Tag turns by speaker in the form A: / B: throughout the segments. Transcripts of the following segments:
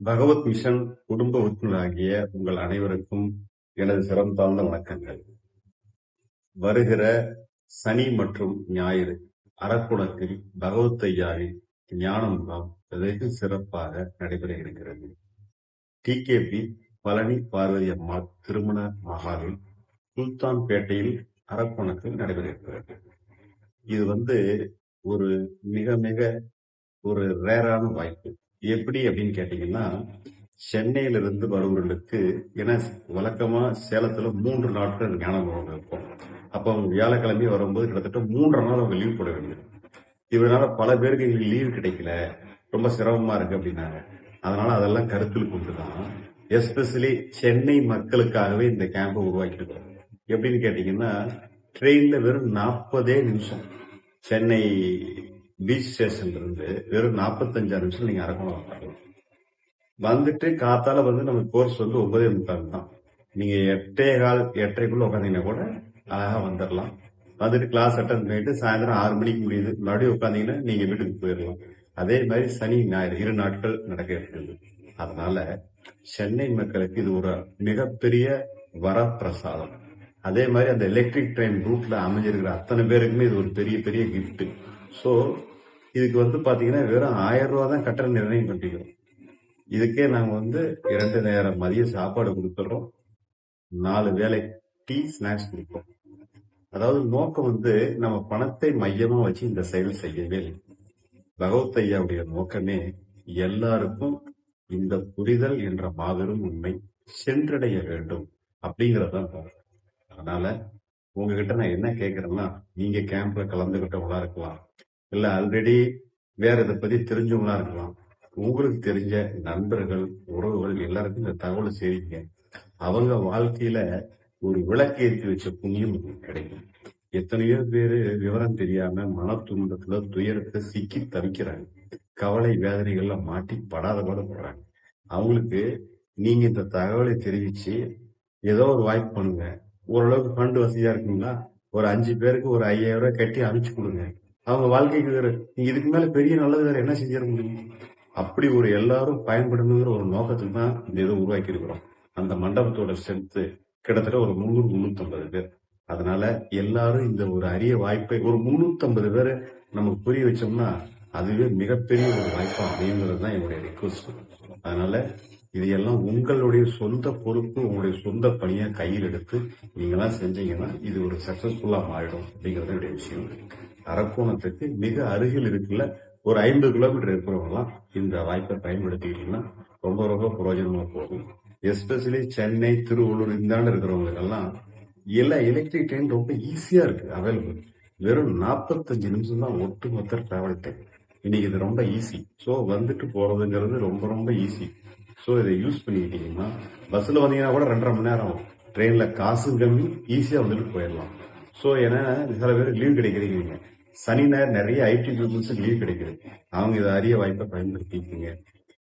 A: பகவத் mission குடும்ப உறுப்பினராகிய உங்கள் அனைவருக்கும் எனது சிரம் தாழ்ந்த வணக்கங்கள். வருகிற சனி மற்றும் ஞாயிறு அரக்குணத்தில் பகவத் ஐயாவின் ஞான முகாம் வெகு சிறப்பாக நடைபெற இருக்கிறது. டிகேபி பழனி பார்வதி அம்மாள் திருமண மகாலில் சுல்தான்பேட்டையில் அரக்குணத்தில் நடைபெற இருக்கிறது. இது வந்து ஒரு மிக மிக ஒரு ரேரான வாய்ப்பு. எப்படி அப்படின்னு கேட்டீங்கன்னா சென்னையிலிருந்து வருவர்களுக்கு ஏன்னா வழக்கமா சேலத்துல மூன்று நாட்கள் ஞான இருக்கும் அப்போ அவங்க வியாழக்கிழமை வரும்போது கிட்டத்தட்ட மூன்று நாள் அவங்க லீவ் போட வேண்டியது. இதனால பல பேருக்கு எங்களுக்கு லீவ் கிடைக்கல. ரொம்ப சிரமமா இருக்கு அப்படின்னாங்க. அதனால அதெல்லாம் கருத்தில் கொண்டுதான் எஸ்பெஷலி சென்னை மக்களுக்காகவே இந்த கேம்பை உருவாக்கிட்டு எப்படின்னு கேட்டீங்கன்னா ட்ரெயின்ல வெறும் நாற்பதே நிமிஷம். சென்னை பீச் ஸ்டேஷன்ல இருந்து வெறும் நாற்பத்தஞ்சா நிமிஷம் நீங்க அரக்கணும் வரலாம் வந்துட்டு காத்தால வந்து நம்ம கோர்ஸ் வந்து ஒன்பதே முக்கால் தான். நீங்க எட்டே கால் எட்டரைக்குள்ள உட்காந்தீங்கன்னா கூட அழகா வந்துடலாம் வந்துட்டு கிளாஸ் அட்டன் பண்ணிட்டு சாயந்தரம் ஆறு மணிக்கு முடியுது. மறுபடியும் உட்காந்தீங்கன்னா நீங்க வீட்டுக்கு போயிடலாம் அதே மாதிரி சனி ஞாயிறு இரு நாட்கள் நடக்க இருக்குது அதனால சென்னை மக்களுக்கு இது ஒரு மிகப்பெரிய வரப்பிரசாதம். அதே மாதிரி அந்த எலக்ட்ரிக் ட்ரெயின் ரூட்ல அமைஞ்சிருக்கிற அத்தனை பேருக்குமே இது ஒரு பெரிய பெரிய கிஃப்ட் ஸோ இதுக்கு வந்து பார்த்தீங்கன்னா வெறும் ஆயிரம் ரூபா தான் கட்டண நிர்ணயம் பண்ணிக்கிறோம் இதுக்கே நாங்கள் வந்து இரண்டு நேரம் மதிய சாப்பாடு கொடுத்துட்றோம். நாலு வேலை டீ ஸ்நாக்ஸ் கொடுப்போம். அதாவது நோக்கம் வந்து நம்ம பணத்தை மையமா வச்சு இந்த செயல் செய்யவே இல்லை. பகவத் ஐயாவுடைய நோக்கமே எல்லாருக்கும் இந்த புரிதல் என்ற மாபெரும் உண்மை சென்றடைய வேண்டும் அப்படிங்கறதான் அதனால உங்ககிட்ட நான் என்ன கேக்குறேன்னா நீங்க கேம்ப்ல கலந்துகிட்டவங்களா இருக்கலாம். இல்ல ஆல்ரெடி வேற இதை பத்தி தெரிஞ்சவங்களா இருக்கலாம். உங்களுக்கு தெரிஞ்ச நண்பர்கள் உறவுகள் எல்லாருக்கும் இந்த தகவலை செய்றீங்க அவங்க வாழ்க்கையில ஒரு விளக்கு ஏற்றி வச்ச புண்ணியம் உங்களுக்கு கிடைக்கும். எத்தனையோ பேரு விவரம் தெரியாம மன துன்பத்துல துயரத்தை சிக்கி தவிக்கிறாங்க. கவலை வேதனைகள்ல மாட்டி படாத பாடு போறாங்க அவங்களுக்கு நீங்க இந்த தகவலை தெரிவிச்சு ஏதோ ஒரு வாய்ப்பு பண்ணுங்க. ஓரளவுக்கு ஃபண்ட் வசதியா இருக்குங்களா? ஒரு அஞ்சு பேருக்கு ஒரு ஐயாயிரம் ரூபாய் கட்டி அனுப்பிச்சு கொடுங்க. அவங்க வாழ்க்கைக்கு வேற நீங்க இதுக்கு மேல பெரிய நல்லது வேற என்ன செஞ்சிட முடியும்? அப்படி ஒரு எல்லாரும் பயன்படுங்கிற ஒரு நோக்கத்துக்கு தான் இந்த இதை உருவாக்கி இருக்கிறோம். அந்த மண்டபத்தோட ஸ்ட்ரென்த்து கிட்டத்தட்ட ஒரு முந்நூறு முந்நூத்தி பேர். அதனால எல்லாரும் இந்த ஒரு அரிய வாய்ப்பை ஒரு முன்னூத்தி ஐம்பது நமக்கு புரிய வச்சோம்னா அதுவே மிகப்பெரிய ஒரு வாய்ப்பா அப்படிங்கிறது தான் என்னுடைய ரிக்வஸ்ட் அதனால இதையெல்லாம் உங்களுடைய சொந்த பொறுப்பு உங்களுடைய சொந்த பணியை கையில் எடுத்து நீங்களாம் செஞ்சீங்கன்னா இது ஒரு சக்சஸ்ஃபுல்லா மாறிடும் அப்படிங்கறது என்னுடைய விஷயம். அரக்கோணத்துக்கு மிக அருகில் இருக்குல்ல ஒரு ஐம்பது கிலோமீட்டர் இருக்கிறவங்களாம் இந்த வாய்ப்பை பயன்படுத்திக்கிட்டீங்கன்னா ரொம்ப ரொம்ப பிரயோஜனமா போகும். எஸ்பெஷலி சென்னை திருவள்ளூர் இந்தாண்டு இருக்கிறவங்களுக்கெல்லாம் எல்லா எலக்ட்ரிக் ட்ரெயின் ரொம்ப ஈஸியா இருக்கு அவைலபிள் வெறும் நாற்பத்தஞ்சு நிமிஷம் தான் ஒட்டுமொத்த டிராவல் டைம் இன்னைக்கு இது ரொம்ப ஈஸி ஸோ வந்துட்டு போறதுங்கிறது ரொம்ப ரொம்ப ஈஸி ஸோ இதை யூஸ் பண்ணிக்கிட்டீங்கன்னா பஸ்ஸில் வந்தீங்கன்னா கூட ரெண்டரை மணி நேரம் ஆகும். ட்ரெயினில் காசும் கம்மி ஈஸியாக வந்துட்டு போயிடலாம். ஸோ ஏன்னா சில பேர் லீவ் கிடைக்கிறீங்க. சனி ஞாயிறு நிறைய ஐடி பீப்புள்ஸுக்கு லீவ் கிடைக்குது. அவங்க இதை அரிய வாய்ப்பை பயன்படுத்திக்கிங்க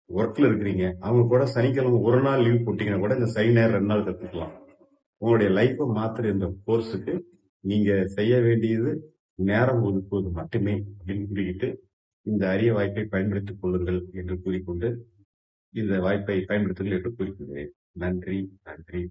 A: ஒர்க்கில் இருக்கிறீங்க. அவங்க கூட சனிக்கிழமை ஒரு நாள் லீவ் போட்டிங்கன்னா கூட இந்த சனி ஞாயிறு ரெண்டு நாள் கற்றுக்கலாம் உங்களுடைய லைஃப்பை மாத்திர இந்த கோர்ஸுக்கு நீங்கள் செய்ய வேண்டியது நேரம் ஒதுக்குவது மட்டுமே அப்படின்னு கூறிக்கிட்டு இந்த அரிய வாய்ப்பை பயன்படுத்திக் கொள்ளுங்கள் என்று கூறிக்கொண்டு இந்த வாய்ப்பை பயன்படுத்துங்கள் என்று கூறுகிறேன் நன்றி நன்றி.